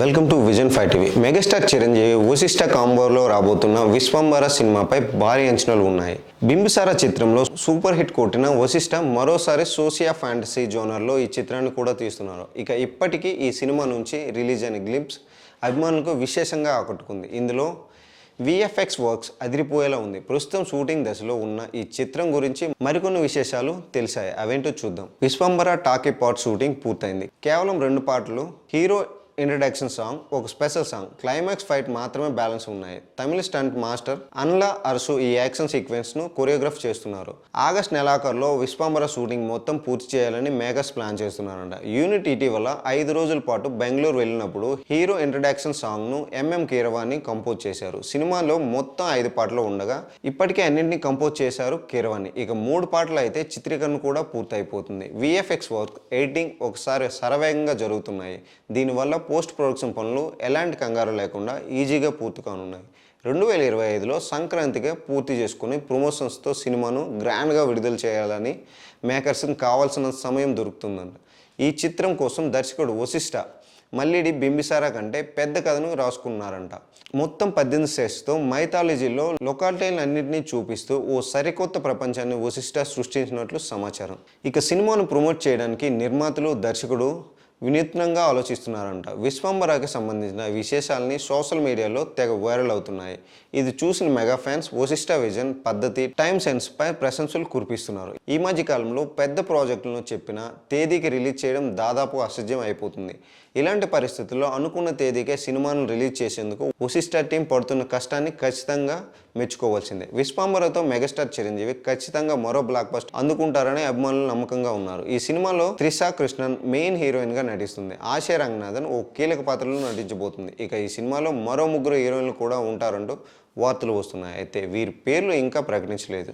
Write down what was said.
Welcome to vision five TV. Megastar Chiranjeevi Vasishta కాంబోలో రాబోతున్న విశ్వంబర సినిమాపై భారీ అంచనాలు ఉన్నాయి. బింబిసార చిత్రంలో సూపర్ హిట్ కొట్టిన వశిష్ట మరోసారి సోషియా ఫ్యాంటసీ జోనర్లో ఈ చిత్రాన్ని కూడా తీస్తున్నారు. ఇక ఇప్పటికీ ఈ సినిమా నుంచి రిలీజ్ అయిన గ్లిప్స్ అభిమానులకు విశేషంగా ఆకట్టుకుంది. ఇందులో విఎఫ్ఎక్స్ వర్క్స్ అదిరిపోయేలా ఉంది. ప్రస్తుతం షూటింగ్ దశలో ఉన్న ఈ చిత్రం గురించి మరికొన్ని విశేషాలు తెలిసాయి. అవేంటో చూద్దాం. విశ్వంబర టాకీ పార్ట్ షూటింగ్ పూర్తయింది. కేవలం రెండు పాటలు హీరో ఇంట్రడక్షన్ సాంగ్ ఒక స్పెషల్ సాంగ్ క్లైమాక్స్ ఫైట్ మాత్రమే బ్యాలెన్స్ ఉన్నాయి. తమిళ స్టంట్ మాస్టర్ అన్లా అరసు ఈ యాక్షన్ సీక్వెన్స్ను కొరియోగ్రాఫ్ చేస్తున్నారు. ఆగస్ట్ నెలాఖరులో విశ్వంబర షూటింగ్ మొత్తం పూర్తి చేయాలని మేకర్స్ ప్లాన్ చేస్తున్నారంట. యూనిట్ ఇటీవల ఐదు రోజుల పాటు బెంగళూరు వెళ్ళినప్పుడు హీరో ఇంట్రడక్షన్ సాంగ్ను ఎంఎం కీరవాణి కంపోజ్ చేశారు. సినిమాలో మొత్తం ఐదు పాటలు ఉండగా ఇప్పటికే అన్నింటినీ కంపోజ్ చేశారు కీరవాణి ఇక మూడు పాటలు అయితే చిత్రీకరణ కూడా పూర్తయిపోతుంది. విఎఫ్ఎక్స్ వర్క్ ఎడిటింగ్ ఒకసారి శరవేగంగా జరుగుతున్నాయి. దీనివల్ల పోస్ట్ ప్రొడక్షన్ పనులు ఎలాంటి కంగారు లేకుండా ఈజీగా పూర్తి కానున్నాయి. రెండు వేల ఇరవై ఐదులో సంక్రాంతిగా పూర్తి చేసుకుని ప్రమోషన్స్తో సినిమాను గ్రాండ్గా విడుదల చేయాలని మేకర్స్కి కావాల్సిన సమయం దొరుకుతుందంట. ఈ చిత్రం కోసం దర్శకుడు వశిష్ఠ మల్లిడి బింబిసారా కంటే పెద్ద కథను రాసుకున్నారంట. మొత్తం పద్దెనిమిది సెట్స్తో మైథాలజీలో లొకాలిటీలను అన్నింటినీ చూపిస్తూ ఓ సరికొత్త ప్రపంచాన్ని వశిష్ఠ సృష్టించినట్లు సమాచారం. ఇక సినిమాను ప్రమోట్ చేయడానికి నిర్మాతలు దర్శకుడు వినూత్నంగా ఆలోచిస్తున్నారంట. విశ్వంబరాకి సంబంధించిన విశేషాలని సోషల్ మీడియాలో తెగ వైరల్ అవుతున్నాయి. ఇది చూసిన మెగా ఫ్యాన్స్ వశిష్ట విజన్ పద్ధతి టైమ్ సెన్స్ పై ప్రశంసలు కురిపిస్తున్నారు. ఈ మధ్య కాలంలో పెద్ద ప్రాజెక్టులను చెప్పిన తేదీకి రిలీజ్ చేయడం దాదాపు అసాధ్యం అయిపోతుంది. ఇలాంటి పరిస్థితుల్లో అనుకున్న తేదీకే సినిమాను రిలీజ్ చేసేందుకు వశిష్ట టీం పడుతున్న కష్టాన్ని ఖచ్చితంగా మెచ్చుకోవాల్సిందే. విశ్వాంబరతో మెగాస్టార్ చిరంజీవి ఖచ్చితంగా మరో బ్లాక్ బస్ట్ అందుకుంటారని అభిమానులు నమ్మకంగా ఉన్నారు. ఈ సినిమాలో త్రిషా కృష్ణన్ మెయిన్ హీరోయిన్గా నటిస్తుంది. ఆశయ రంగనాథన్ ఓ కీలక పాత్రలో నటించబోతుంది. ఇక ఈ సినిమాలో మరో ముగ్గురు హీరోయిన్లు కూడా ఉంటారంటూ వార్తలు వస్తున్నాయి. అయితే వీరి పేర్లు ఇంకా ప్రకటించలేదు.